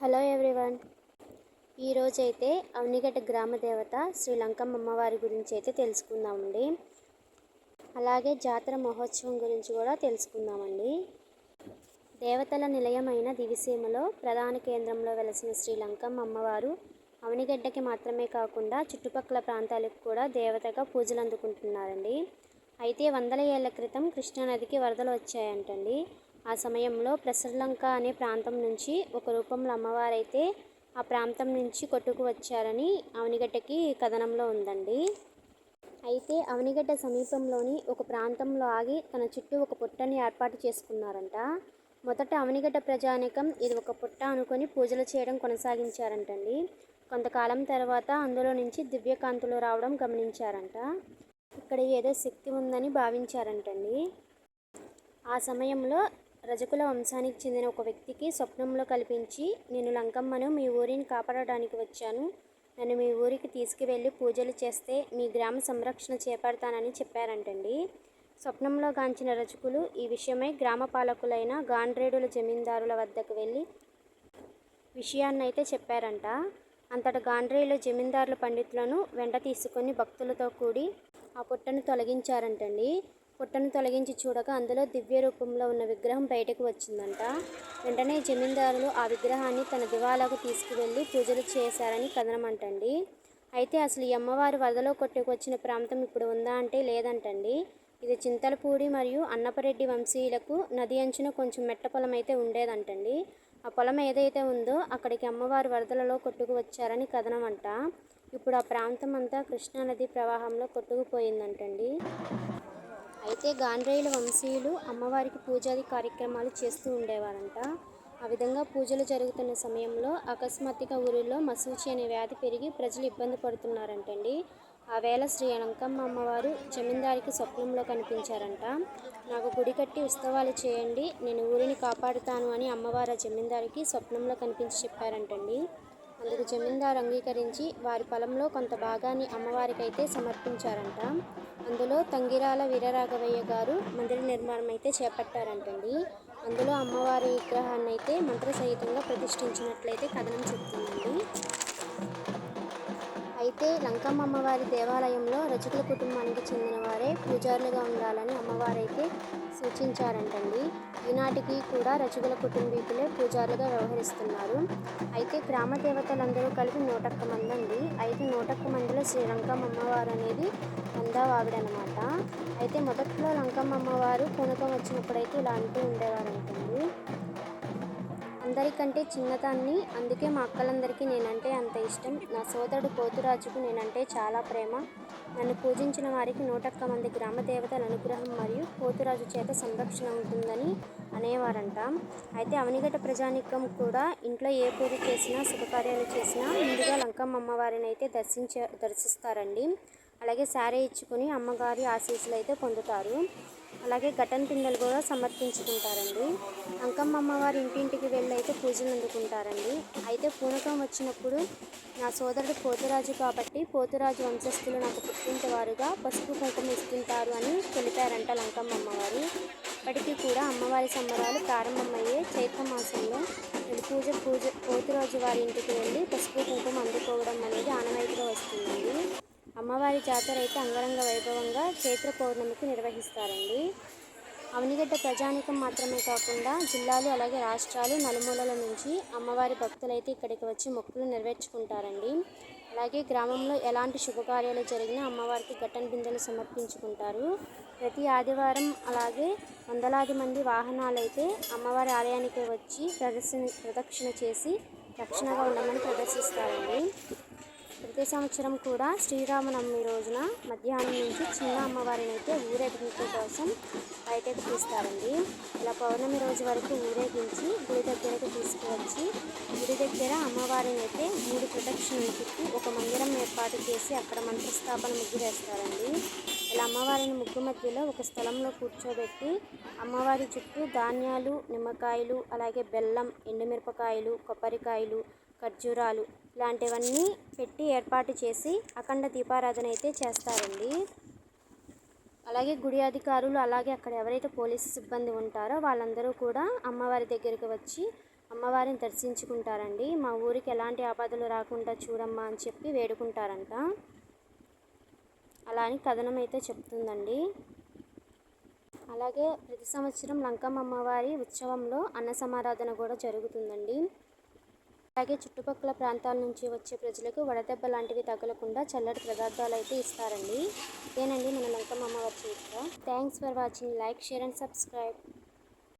Hello everyone. ఈరోజైతే అవనిగడ్డ గ్రామ దేవత శ్రీలంకమ్మ అమ్మవారి గురించి అయితే తెలుసుకుందామండి. అలాగే జాతర మహోత్సవం గురించి కూడా తెలుసుకుందామండి. దేవతల నిలయమైన దివిసీమలో ప్రధాన కేంద్రంలో వెలసిన శ్రీలంకమ్మ అమ్మవారు అవనిగడ్డకి మాత్రమే కాకుండా చుట్టుపక్కల ప్రాంతాలకు కూడా దేవతగా పూజలు అందుకుంటున్నారండి అయితే వందల ఏళ్ళ క్రితం కృష్ణానదికి వరదలు వచ్చాయంటండి. ఆ సమయంలో ప్రసరలంక అనే ప్రాంతం నుంచి ఒక రూపంలో అమ్మవారైతే ఆ ప్రాంతం నుంచి కొట్టుకు వచ్చారని అవనిగడ్డకి కథనంలో ఉందండి. అయితే అవనిగడ్డ సమీపంలోని ఒక ప్రాంతంలో ఆగి తన చుట్టూ ఒక పుట్టని ఏర్పాటు చేసుకున్నారంట. మొదట అవనిగడ్డ ప్రజానికం ఇది ఒక పుట్ట అనుకొని పూజలు చేయడం కొనసాగించారంటండి. కొంతకాలం తర్వాత అందులో నుంచి దివ్యకాంతులు రావడం గమనించారంట. ఇక్కడ ఏదో శక్తి ఉందని భావించారంటండి. ఆ సమయంలో రజకుల వంశానికి చెందిన ఒక వ్యక్తికి స్వప్నంలో కల్పించి నేను లంకమ్మను మీ ఊరిని కాపాడడానికి వచ్చాను. నన్ను మీ ఊరికి తీసుకువెళ్ళి పూజలు చేస్తే మీ గ్రామ సంరక్షణ చేపడతానని చెప్పారంటండి. స్వప్నంలో గాంచిన రజకులు ఈ విషయమై గ్రామ పాలకులైన గాండ్రేడుల జమీందారుల వద్దకు వెళ్ళి విషయాన్నైతే చెప్పారంట. అంతట గాండ్రేయుల జమీందారుల పండితులను వెంట తీసుకొని భక్తులతో కూడి ఆ పుట్టను తొలగించారంటండి. పుట్టను తొలగించి చూడగా అందులో దివ్య రూపంలో ఉన్న విగ్రహం బయటకు వచ్చిందంట. వెంటనే జమీందారులు ఆ విగ్రహాన్ని తన దివాలాకు తీసుకువెళ్ళి పూజలు చేశారని కథనం అంటండి అయితే అసలు ఈ అమ్మవారు వరదలో కొట్టుకొచ్చిన ప్రాంతం ఇప్పుడు ఉందా అంటే లేదంటండి. ఇది చింతలపూడి మరియు అన్నపరెడ్డి వంశీయులకు నది అంచున కొంచెం మెట్ట పొలం అయితే ఉండేదంటండి. ఆ పొలం ఏదైతే ఉందో అక్కడికి అమ్మవారు వరదలలో కొట్టుకు వచ్చారని కథనం అంట ఇప్పుడు ఆ ప్రాంతం అంతా కృష్ణానది ప్రవాహంలో కొట్టుకుపోయిందంటండి. అయితే గాండ్రేయుల వంశీయులు అమ్మవారికి పూజాది కార్యక్రమాలు చేస్తూ ఉండేవారంట. ఆ విధంగా పూజలు జరుగుతున్న సమయంలో అకస్మాత్తుగా ఊరిలో మసూచి అనే వ్యాధి పెరిగి ప్రజలు ఇబ్బంది పడుతున్నారంటండి. ఆ వేళ శ్రీ లంకమ్మ అమ్మవారు జమీందారికి స్వప్నంలో కనిపించారంట. నాకు గుడి కట్టి ఉత్సవాలు చేయండి నేను ఊరిని కాపాడుతాను అని అమ్మవారు ఆ జమీందారికి స్వప్నంలో కనిపించి చెప్పారంటండి. అందుకు జమీందారు అంగీకరించి వారి పొలంలో కొంత భాగాన్ని అమ్మవారికైతే సమర్పించారంట. అందులో తంగిరాల వీరరాఘవయ్య గారు మందిర నిర్మాణం అయితే చేపట్టారంటండి. అందులో అమ్మవారి విగ్రహాన్ని అయితే మంత్ర సహితంగా ప్రతిష్ఠించినట్లయితే కథనం చెప్తుందండి. అయితే లంకమ్మ అమ్మవారి దేవాలయంలో రజకుల కుటుంబానికి చెందిన వారే పూజారులుగా ఉండాలని అమ్మవారైతే సూచించారంటండి. ఈనాటికి కూడా రజకుల కుటుంబీకులే పూజారులుగా వ్యవహరిస్తున్నారు. అయితే గ్రామ దేవతలందరూ కలిపి నూటొక్క మంది అండి అయితే నూటొక్క మందిలో శ్రీ లంకమ్మ అమ్మవారు అనేది వందావావిడనమాట అయితే మొదట్లో లంకమ్మ అమ్మవారు పూనకం వచ్చినప్పుడైతే ఇలా అంటూ ఉండేవారంటండి. అందరికంటే చిన్నదాన్ని అందుకే మా అక్కలందరికీ నేనంటే అంత ఇష్టం. నా సోదరుడు పోతురాజుకు నేనంటే చాలా ప్రేమ. నన్ను పూజించిన వారికి నూటొక్క మంది గ్రామ దేవతల అనుగ్రహం మరియు పోతురాజు చేత సంరక్షణ ఉంటుందని అనేవారంట. అయితే అవనిగడ్డ ప్రజానికం కూడా ఇంట్లో ఏ పూజ చేసినా శుభకార్యాలు చేసినా ముందుగా లంకమ్మ అమ్మవారిని అయితే దర్శించ దర్శిస్తారండి. అలాగే శారీ ఇచ్చుకుని అమ్మగారి ఆశీస్సులు అయితే పొందుతారు. అలాగే ఘటన పిండలు కూడా సమర్పించుకుంటారండి. అంకమ్మ అమ్మవారి ఇంటింటికి వెళ్ళి అయితే పూజలు అందుకుంటారండి. అయితే పూనకం వచ్చినప్పుడు నా సోదరుడు పోతురాజు కాబట్టి పోతురాజు వంశస్థులు నాకు పుట్టింటి వారుగా పసుపు కుంకుమ ఇస్తుంటారు అని తెలిపారంట లంకమ్మ అమ్మవారు. ఇప్పటికీ కూడా అమ్మవారి సంబరాలు ప్రారంభమయ్యే చైత్ర మాసంలో పూజ పూజ పోతురాజు వారి ఇంటికి వెళ్ళి పసుపు కుంకుమ అందుకోవడం అనేది ఆనవాయితీగా వస్తుందండి. అమ్మవారి జాతర అయితే అంగరంగ వైభవంగా చైత్ర పౌర్ణమికి నిర్వహిస్తారండి. అవనిగడ్డ ప్రజానికం మాత్రమే కాకుండా జిల్లాలు అలాగే రాష్ట్రాలు నలుమూలల నుంచి అమ్మవారి భక్తులైతే ఇక్కడికి వచ్చి మొక్కులు నెరవేర్చుకుంటారండి. అలాగే గ్రామంలో ఎలాంటి శుభకార్యాలు జరిగినా అమ్మవారికి ఘటన బిందెలు సమర్పించుకుంటారు. ప్రతి ఆదివారం అలాగే వందలాది మంది వాహనాలు అయితే అమ్మవారి ఆలయానికి వచ్చి ప్రదర్శన ప్రదక్షిణ చేసి రక్షణగా ఉండమని ప్రదర్శిస్తారండి. ప్రతి సంవత్సరం కూడా శ్రీరామనవమి రోజున మధ్యాహ్నం నుంచి చిన్న అమ్మవారిని అయితే ఊరేగింపు కోసం బయటకు తీస్తారండి. ఇలా పౌర్ణమి రోజు వరకు ఊరేగించి గుడి దగ్గరకు తీసుకువచ్చి గుడి దగ్గర అమ్మవారిని అయితే మూడు ప్రదక్షిణలు చుట్టి ఒక మందిరం ఏర్పాటు చేసి అక్కడ మంత్రస్థాపన ముగ్గు వేస్తారండి. ఇలా అమ్మవారిని ముగ్గు మధ్యలో ఒక స్థలంలో కూర్చోబెట్టి అమ్మవారి చుట్టూ ధాన్యాలు నిమ్మకాయలు అలాగే బెల్లం ఎండుమిరపకాయలు కొబ్బరికాయలు ఖర్జూరాలు ఇలాంటివన్నీ పెట్టి ఏర్పాటు చేసి అఖండ దీపారాధన అయితే చేస్తారండి. అలాగే గుడి అధికారులు అలాగే అక్కడ ఎవరైతే పోలీసు సిబ్బంది ఉంటారో వాళ్ళందరూ కూడా అమ్మవారి దగ్గరికి వచ్చి అమ్మవారిని దర్శించుకుంటారండి. మా ఊరికి ఎలాంటి ఆపదలు రాకుండా చూడమ్మా అని చెప్పి వేడుకుంటారంట. అలా అని కథనం అయితే చెప్తుందండి. అలాగే ప్రతి సంవత్సరం లంకమ్మ అమ్మవారి ఉత్సవంలో అన్న సమారాధన కూడా జరుగుతుందండి. అలాగే చుట్టుపక్కల ప్రాంతాల నుంచి వచ్చే ప్రజలకు వడదెబ్బ లాంటివి తగలకుండా చల్లటి పదార్థాలు అయితే ఇస్తారండి. ఇదేనండి మన లంకమ్మ అమ్మవారి చరిత్ర. Thanks for watching like share and subscribe